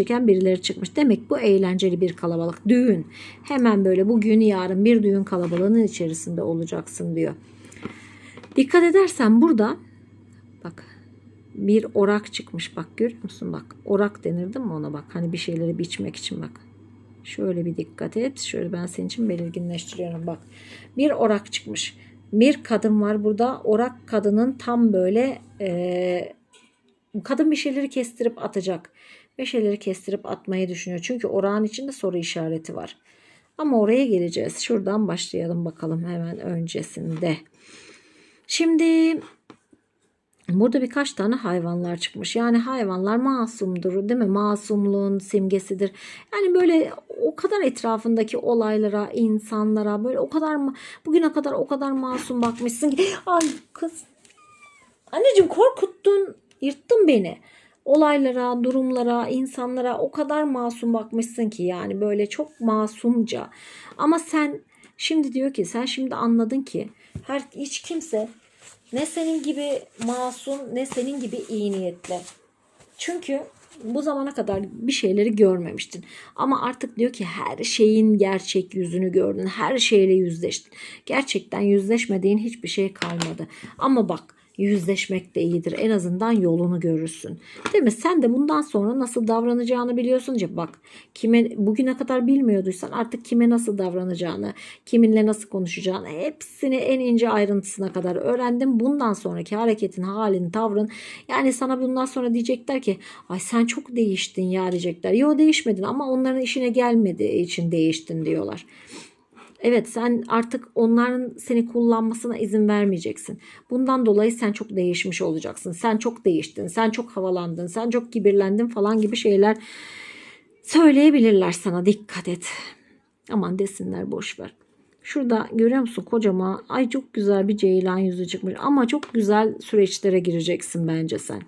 çeken birileri çıkmış. Demek bu eğlenceli bir kalabalık. Düğün. Hemen böyle bugün yarın bir düğün kalabalığının içerisinde olacaksın diyor. Dikkat edersen burada bak bir orak çıkmış bak görüyor musun bak orak denir değil mi ona bak hani bir şeyleri biçmek için bak şöyle bir dikkat et şöyle ben senin için belirginleştiriyorum bak bir orak çıkmış bir kadın var burada orak kadının tam böyle eee, kadın bir şeyleri kestirip atacak bir şeyleri kestirip atmayı düşünüyor çünkü orağın içinde soru işareti var ama oraya geleceğiz şuradan başlayalım bakalım hemen öncesinde şimdi Burada birkaç tane hayvanlar çıkmış. Yani hayvanlar masumdur değil mi? Masumluğun simgesidir. Yani böyle o kadar etrafındaki olaylara, insanlara böyle o kadar bugüne kadar o kadar masum bakmışsın ki ay kız anneciğim korkuttun, beni. Olaylara, durumlara, insanlara o kadar masum bakmışsın ki yani böyle çok masumca. Ama sen şimdi diyor ki sen şimdi anladın ki her hiç kimse ne senin gibi masum ne senin gibi iyi niyetli. Çünkü bu zamana kadar bir şeyleri görmemiştin. Ama artık diyor ki her şeyin gerçek yüzünü gördün. Her şeyle yüzleştin. Gerçekten yüzleşmediğin hiçbir şey kalmadı. Ama bak yüzleşmek de iyidir. En azından yolunu görürsün. Değil mi? Sen de bundan sonra nasıl davranacağını biliyorsun. ki Bak kime bugüne kadar bilmiyorduysan artık kime nasıl davranacağını, kiminle nasıl konuşacağını hepsini en ince ayrıntısına kadar öğrendim. Bundan sonraki hareketin, halin, tavrın yani sana bundan sonra diyecekler ki ay sen çok değiştin ya diyecekler. Yo değişmedin ama onların işine gelmediği için değiştin diyorlar. Evet sen artık onların seni kullanmasına izin vermeyeceksin. Bundan dolayı sen çok değişmiş olacaksın. Sen çok değiştin, sen çok havalandın, sen çok kibirlendin falan gibi şeyler söyleyebilirler sana. Dikkat et. Aman desinler boş ver. Şurada görüyor musun kocaman ay çok güzel bir ceylan yüzü çıkmış ama çok güzel süreçlere gireceksin bence sen.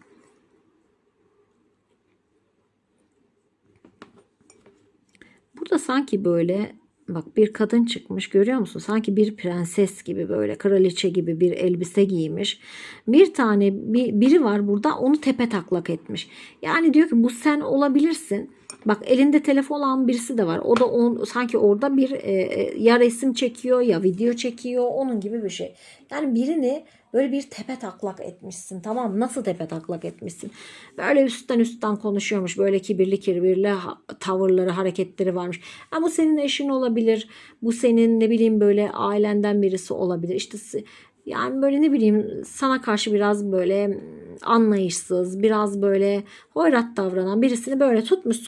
Burada sanki böyle bak bir kadın çıkmış görüyor musun? Sanki bir prenses gibi böyle kraliçe gibi bir elbise giymiş. Bir tane bir, biri var burada onu tepe taklak etmiş. Yani diyor ki bu sen olabilirsin. Bak elinde telefon olan birisi de var. O da on, sanki orada bir e, e, ya resim çekiyor ya video çekiyor. Onun gibi bir şey. Yani birini böyle bir tepe taklak etmişsin. Tamam? Nasıl tepe taklak etmişsin? Böyle üstten üstten konuşuyormuş. Böyle kibirli kibirli tavırları, hareketleri varmış. Ha, bu senin eşin olabilir. Bu senin ne bileyim böyle ailenden birisi olabilir. İşte yani böyle ne bileyim sana karşı biraz böyle anlayışsız, biraz böyle hoyrat davranan birisini böyle tutmuş